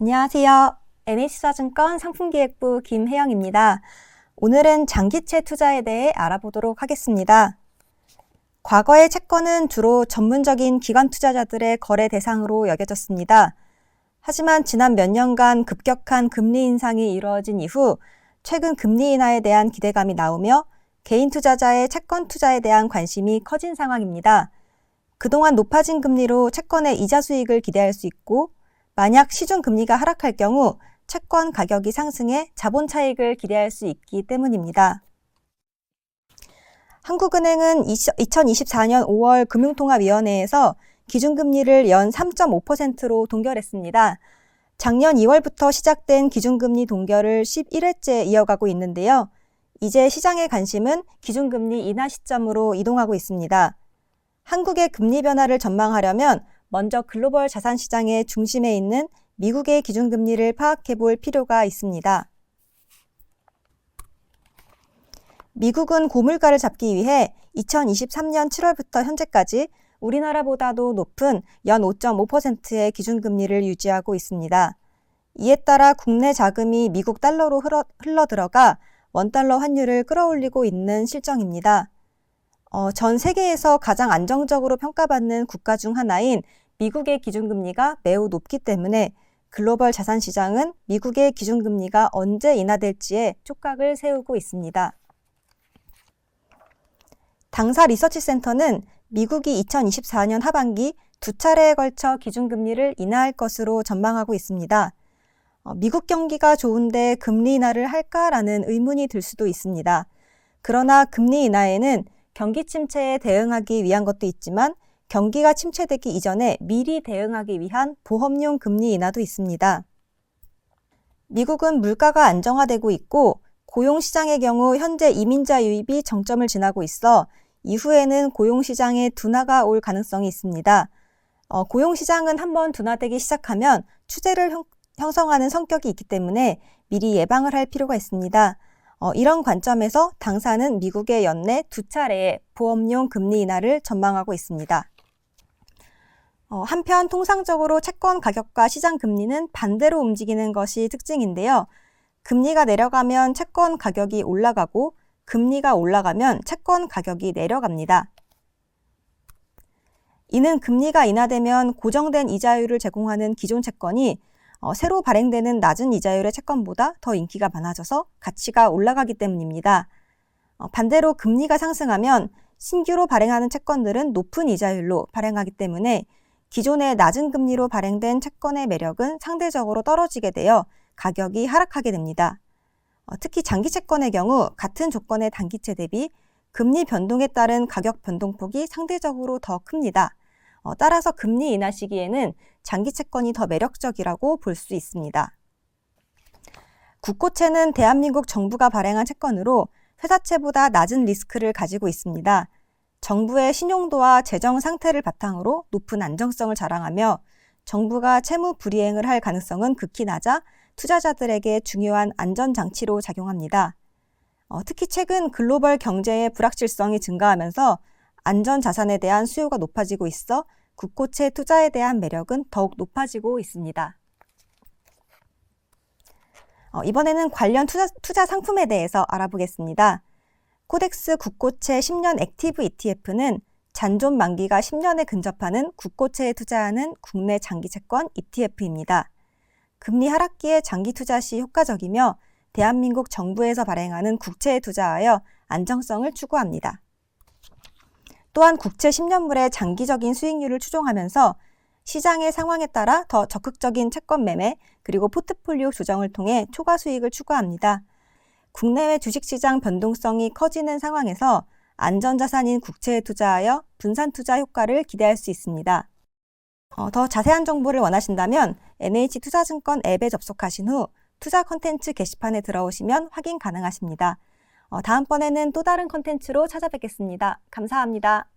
안녕하세요. NH투자증권 상품기획부 김혜영입니다. 오늘은 장기채 투자에 대해 알아보도록 하겠습니다. 과거의 채권은 주로 전문적인 기관 투자자들의 거래 대상으로 여겨졌습니다. 하지만 지난 몇 년간 급격한 금리 인상이 이루어진 이후 최근 금리 인하에 대한 기대감이 나오며 개인 투자자의 채권 투자에 대한 관심이 커진 상황입니다. 그동안 높아진 금리로 채권의 이자 수익을 기대할 수 있고 만약 시중 금리가 하락할 경우 채권 가격이 상승해 자본 차익을 기대할 수 있기 때문입니다. 한국은행은 2024년 5월 금융통화위원회에서 기준금리를 연 3.5%로 동결했습니다. 작년 2월부터 시작된 기준금리 동결을 11회째 이어가고 있는데요. 이제 시장의 관심은 기준금리 인하 시점으로 이동하고 있습니다. 한국의 금리 변화를 전망하려면 먼저 글로벌 자산 시장의 중심에 있는 미국의 기준금리를 파악해 볼 필요가 있습니다. 미국은 고물가를 잡기 위해 2023년 7월부터 현재까지 우리나라보다도 높은 연 5.5%의 기준금리를 유지하고 있습니다. 이에 따라 국내 자금이 미국 달러로 흘러, 흘러 들어가 원달러 환율을 끌어올리고 있는 실정입니다. 어, 전 세계에서 가장 안정적으로 평가받는 국가 중 하나인 미국의 기준금리가 매우 높기 때문에 글로벌 자산 시장은 미국의 기준금리가 언제 인하될지에 촉각을 세우고 있습니다. 당사 리서치 센터는 미국이 2024년 하반기 두 차례에 걸쳐 기준금리를 인하할 것으로 전망하고 있습니다. 어, 미국 경기가 좋은데 금리 인하를 할까라는 의문이 들 수도 있습니다. 그러나 금리 인하에는 경기 침체에 대응하기 위한 것도 있지만 경기가 침체되기 이전에 미리 대응하기 위한 보험용 금리 인하도 있습니다. 미국은 물가가 안정화되고 있고 고용시장의 경우 현재 이민자 유입이 정점을 지나고 있어 이후에는 고용시장에 둔화가 올 가능성이 있습니다. 어, 고용시장은 한번 둔화되기 시작하면 추재를 형, 형성하는 성격이 있기 때문에 미리 예방을 할 필요가 있습니다. 어, 이런 관점에서 당사는 미국의 연내 두 차례의 보험용 금리 인하를 전망하고 있습니다. 어, 한편 통상적으로 채권 가격과 시장 금리는 반대로 움직이는 것이 특징인데요. 금리가 내려가면 채권 가격이 올라가고 금리가 올라가면 채권 가격이 내려갑니다. 이는 금리가 인하되면 고정된 이자율을 제공하는 기존 채권이 어, 새로 발행되는 낮은 이자율의 채권보다 더 인기가 많아져서 가치가 올라가기 때문입니다. 어, 반대로 금리가 상승하면 신규로 발행하는 채권들은 높은 이자율로 발행하기 때문에 기존의 낮은 금리로 발행된 채권의 매력은 상대적으로 떨어지게 되어 가격이 하락하게 됩니다. 어, 특히 장기 채권의 경우 같은 조건의 단기채 대비 금리 변동에 따른 가격 변동폭이 상대적으로 더 큽니다. 어, 따라서 금리 인하 시기에는 장기 채권이 더 매력적이라고 볼 수 있습니다. 국고채는 대한민국 정부가 발행한 채권으로 회사채보다 낮은 리스크를 가지고 있습니다. 정부의 신용도와 재정 상태를 바탕으로 높은 안정성을 자랑하며 정부가 채무 불이행을 할 가능성은 극히 낮아 투자자들에게 중요한 안전장치로 작용합니다. 어, 특히 최근 글로벌 경제의 불확실성이 증가하면서 안전 자산에 대한 수요가 높아지고 있어 국고채 투자에 대한 매력은 더욱 높아지고 있습니다. 어, 이번에는 관련 투자, 투자 상품에 대해서 알아보겠습니다. 코덱스 국고채 10년 액티브 ETF는 잔존 만기가 10년에 근접하는 국고채에 투자하는 국내 장기 채권 ETF입니다. 금리 하락기에 장기 투자 시 효과적이며 대한민국 정부에서 발행하는 국채에 투자하여 안정성을 추구합니다. 또한 국채 10년물의 장기적인 수익률을 추종하면서 시장의 상황에 따라 더 적극적인 채권 매매 그리고 포트폴리오 조정을 통해 초과 수익을 추구합니다. 국내외 주식시장 변동성이 커지는 상황에서 안전자산인 국채에 투자하여 분산 투자 효과를 기대할 수 있습니다. 어, 더 자세한 정보를 원하신다면 NH투자증권 앱에 접속하신 후 투자 컨텐츠 게시판에 들어오시면 확인 가능하십니다. 어, 다음번에는 또 다른 컨텐츠로 찾아뵙겠습니다. 감사합니다.